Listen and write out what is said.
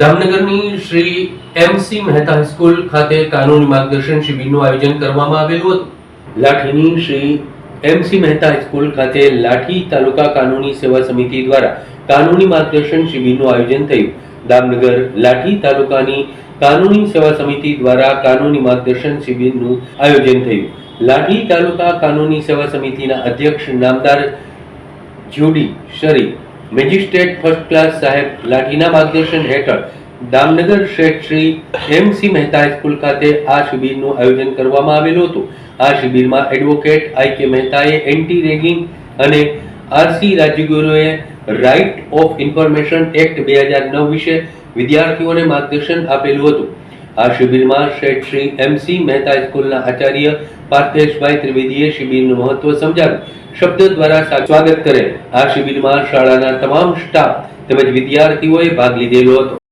દામનગરની Shri MC Mehta high school ખાતે કાનૂની માર્ગદર્શન શિબિરનું આયોજન કરવામાં આવેલું હતું. લાઠીની Shri MC Mehta high school ખાતે લાઠી તાલુકા કાનૂની સેવા સમિતિ દ્વારા કાનૂની માર્ગદર્શન શિબિરનું આયોજન થયું. દામનગર લાઠી તાલુકાની કાનૂની સેવા સમિતિ દ્વારા કાનૂની માર્ગદર્શન શિબિરનું આયોજન થયું. લાઠી તાલુકા કાનૂની સેવા સમિતિના અધ્યક્ષ નામદાર judicial magistrate first class સાહેબ લાઠીના માર્ગદર્શન હેઠળ Damnagar Sheth Shri M C Mehta high school ખાતે આ શિબિરનું આયોજન કરવામાં આવેલું હતું. આ શિબિરમાં એડવોકેટ આઈ કે મહેતાએ એન્ટી રેગિંગ અને આરસી રાજ્યગુરુએ રાઇટ ઓફ ઇન્ફોર્મેશન એક્ટ બે હજાર નવ વિશે વિદ્યાર્થીઓને માર્ગદર્શન આપેલું હતું. આ શિબિરમાં શેઠ શ્રી એમ સી મહેતા સ્કૂલના આચાર્ય પાર્થેશભાઈ ત્રિવેદીએ શિબિરનું મહત્વ સમજાવી શબ્દ દ્વારા સ્વાગત કરે. આ શિબિરમાં શાળાના તમામ સ્ટાફ તેમજ વિદ્યાર્થીઓએ ભાગ લીધેલો હતો.